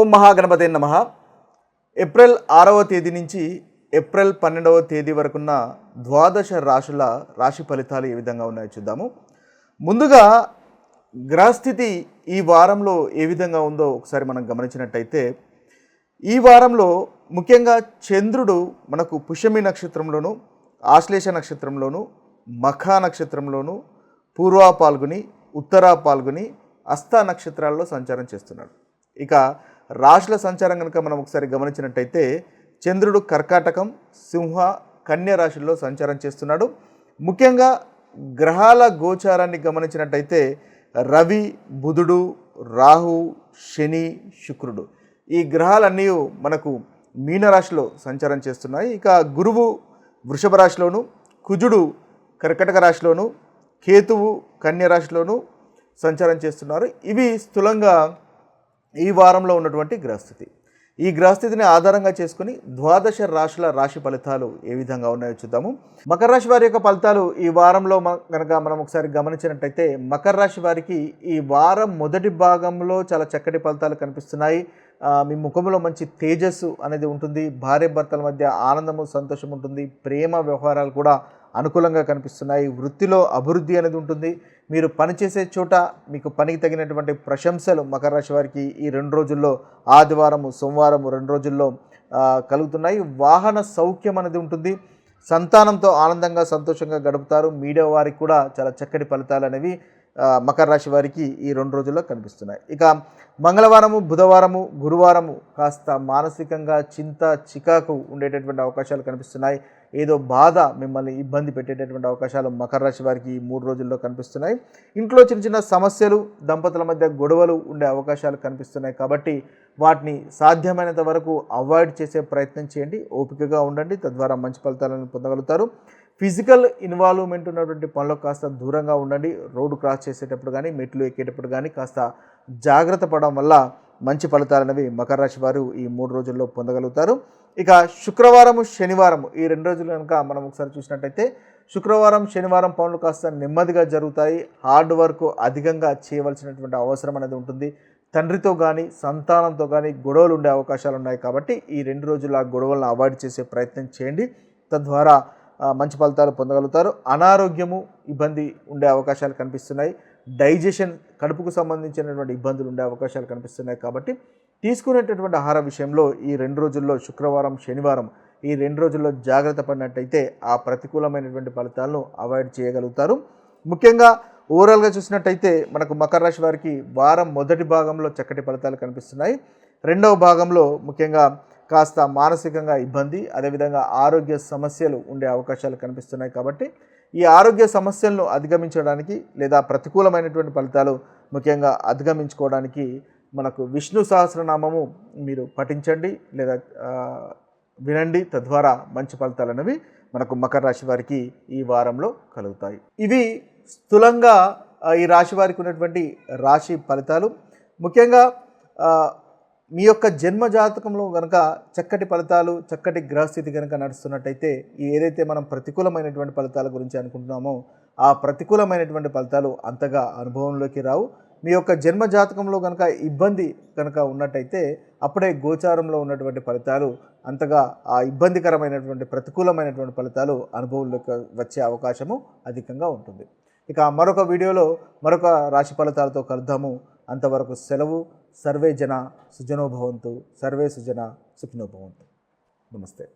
ఓం మహాగణపతి నమ. ఏప్రిల్ ఆరవ తేదీ నుంచి ఏప్రిల్ పన్నెండవ తేదీ వరకున్న ద్వాదశ రాశుల రాశి ఫలితాలు ఏ విధంగా ఉన్నాయో చూద్దాము. ముందుగా గ్రహస్థితి ఈ వారంలో ఏ విధంగా ఉందో ఒకసారి మనం గమనించినట్టయితే ఈ వారంలో ముఖ్యంగా చంద్రుడు మనకు పుష్యమి నక్షత్రంలోను ఆశ్లేష నక్షత్రంలోను మఖా నక్షత్రంలోను పూర్వ పాల్గొని ఉత్తరా పాల్గొని అస్త నక్షత్రాల్లో సంచారం చేస్తున్నాడు. ఇక రాశుల సంచారం కనుక మనం ఒకసారి గమనించినట్టయితే చంద్రుడు కర్కాటకం సింహ కన్య రాశుల్లో సంచారం చేస్తున్నాడు. ముఖ్యంగా గ్రహాల గోచారాన్ని గమనించినట్టయితే రవి బుధుడు రాహు శని శుక్రుడు. ఈ గ్రహాలన్నీ మనకు మీనరాశిలో సంచారం చేస్తున్నాయి. ఇక గురువు వృషభ రాశిలోను కుజుడు కర్కటక రాశిలోను కేతువు కన్య రాశిలోను సంచారం చేస్తున్నారు. ఇవి స్థూలంగా ఈ వారంలో ఉన్నటువంటి గ్రహస్థితి. ఈ గ్రహస్థితిని ఆధారంగా చేసుకుని ద్వాదశ రాశుల రాశి ఫలితాలు ఏ విధంగా ఉన్నాయో చూద్దాము. మకర రాశి వారి యొక్క ఫలితాలు ఈ వారంలో కనుక మనం ఒకసారి గమనించినట్టయితే మకర రాశి వారికి ఈ వారం మొదటి భాగంలో చాలా చక్కటి ఫలితాలు కనిపిస్తున్నాయి. మీ ముఖంలో మంచి తేజస్సు అనేది ఉంటుంది. భార్య భర్తల మధ్య ఆనందము సంతోషం ఉంటుంది. ప్రేమ వ్యవహారాలు కూడా అనుకూలంగా కనిపిస్తున్నాయి. వృత్తిలో అభివృద్ధి అనేది ఉంటుంది. మీరు పనిచేసే చోట మీకు పనికి తగినటువంటి ప్రశంసలు మకర రాశి వారికి ఈ రెండు రోజుల్లో ఆదివారము సోమవారము రెండు రోజుల్లో కలుగుతున్నాయి. వాహన సౌఖ్యం అనేది ఉంటుంది. సంతానంతో ఆనందంగా సంతోషంగా గడుపుతారు. మీడియా వారికి కూడా చాలా చక్కటి ఫలితాలు అనేవి మకర రాశి వారికి ఈ రెండు రోజుల్లో కనిపిస్తున్నాయి. ఇక మంగళవారము బుధవారము గురువారము కాస్త మానసికంగా చింత చికాకు ఉండేటటువంటి అవకాశాలు కనిపిస్తున్నాయి. ఏదో బాధ మిమ్మల్ని ఇబ్బంది పెట్టేటటువంటి అవకాశాలు మకర రాశి వారికి ఈ మూడు రోజుల్లో కనిపిస్తున్నాయి. ఇంట్లో చిన్న చిన్న సమస్యలు దంపతుల మధ్య గొడవలు ఉండే అవకాశాలు కనిపిస్తున్నాయి కాబట్టి వాటిని సాధ్యమైనంత వరకు అవాయిడ్ చేసే ప్రయత్నం చేయండి. ఓపికగా ఉండండి. తద్వారా మంచి ఫలితాలను పొందగలుగుతారు. ఫిజికల్ ఇన్వాల్వ్మెంట్ ఉన్నటువంటి పనులకు కాస్త దూరంగా ఉండండి. రోడ్డు క్రాస్ చేసేటప్పుడు కానీ మెట్లు ఎక్కేటప్పుడు కానీ కాస్త జాగ్రత్త పడడం వల్ల మంచి ఫలితాలు అనేవి మకర రాశి వారు ఈ మూడు రోజుల్లో పొందగలుగుతారు. ఇక శుక్రవారము శనివారం ఈ రెండు రోజులు కనుక మనం ఒకసారి చూసినట్టయితే శుక్రవారం శనివారం పనులు కాస్త నెమ్మదిగా జరుగుతాయి. హార్డ్ వర్క్ అధికంగా చేయవలసినటువంటి అవసరం అనేది ఉంటుంది. తండ్రితో కానీ సంతానంతో కానీ గొడవలు ఉండే అవకాశాలు ఉన్నాయి కాబట్టి ఈ రెండు రోజులు ఆ గొడవలను అవాయిడ్ చేసే ప్రయత్నం చేయండి. తద్వారా మంచి ఫలితాలు పొందగలుగుతారు. అనారోగ్యము ఇబ్బంది ఉండే అవకాశాలు కనిపిస్తున్నాయి. డైజెషన్ కడుపుకు సంబంధించినటువంటి ఇబ్బందులు ఉండే అవకాశాలు కనిపిస్తున్నాయి కాబట్టి తీసుకునేటటువంటి ఆహార విషయంలో ఈ రెండు రోజుల్లో శుక్రవారం శనివారం ఈ రెండు రోజుల్లో జాగ్రత్త పడినట్టయితే ఆ ప్రతికూలమైనటువంటి ఫలితాలను అవాయిడ్ చేయగలుగుతారు. ముఖ్యంగా ఓవరాల్గా చూసినట్టయితే మనకు మకర రాశి వారికి వారం మొదటి భాగంలో చక్కటి ఫలితాలు కనిపిస్తున్నాయి. రెండవ భాగంలో ముఖ్యంగా కాస్త మానసికంగా ఇబ్బంది అదేవిధంగా ఆరోగ్య సమస్యలు ఉండే అవకాశాలు కనిపిస్తున్నాయి కాబట్టి ఈ ఆరోగ్య సమస్యలను అధిగమించడానికి లేదా ప్రతికూలమైనటువంటి ఫలితాలు ముఖ్యంగా అధిగమించుకోవడానికి మనకు విష్ణు సహస్రనామము మీరు పఠించండి లేదా వినండి. తద్వారా మంచి ఫలితాలు అనేవి మనకు మకర రాశి వారికి ఈ వారంలో కలుగుతాయి. ఇవి స్థూలంగా ఈ రాశి వారికి ఉన్నటువంటి రాశి ఫలితాలు. ముఖ్యంగా మీ యొక్క జన్మ జాతకంలో కనుక చక్కటి ఫలితాలు చక్కటి గ్రహస్థితి కనుక నడుస్తున్నట్టయితే ఏదైతే మనం ప్రతికూలమైనటువంటి ఫలితాల గురించి అనుకుంటున్నామో ఆ ప్రతికూలమైనటువంటి ఫలితాలు అంతగా అనుభవంలోకి రావు. మీ యొక్క జన్మ జాతకంలో కనుక ఇబ్బంది కనుక ఉన్నట్టయితే అప్పుడే గోచారంలో ఉన్నటువంటి ఫలితాలు అంతగా ఆ ఇబ్బందికరమైనటువంటి ప్రతికూలమైనటువంటి ఫలితాలు అనుభవంలోకి వచ్చే అవకాశము అధికంగా ఉంటుంది. ఇక మరొక వీడియోలో మరొక రాశి ఫలితాలతో కలుద్దాము. అంతవరకు సెలవు. सर्वे जना सुजनो भवन्तु सर्वे सुजना सुखिनो भवन्तु। नमस्ते।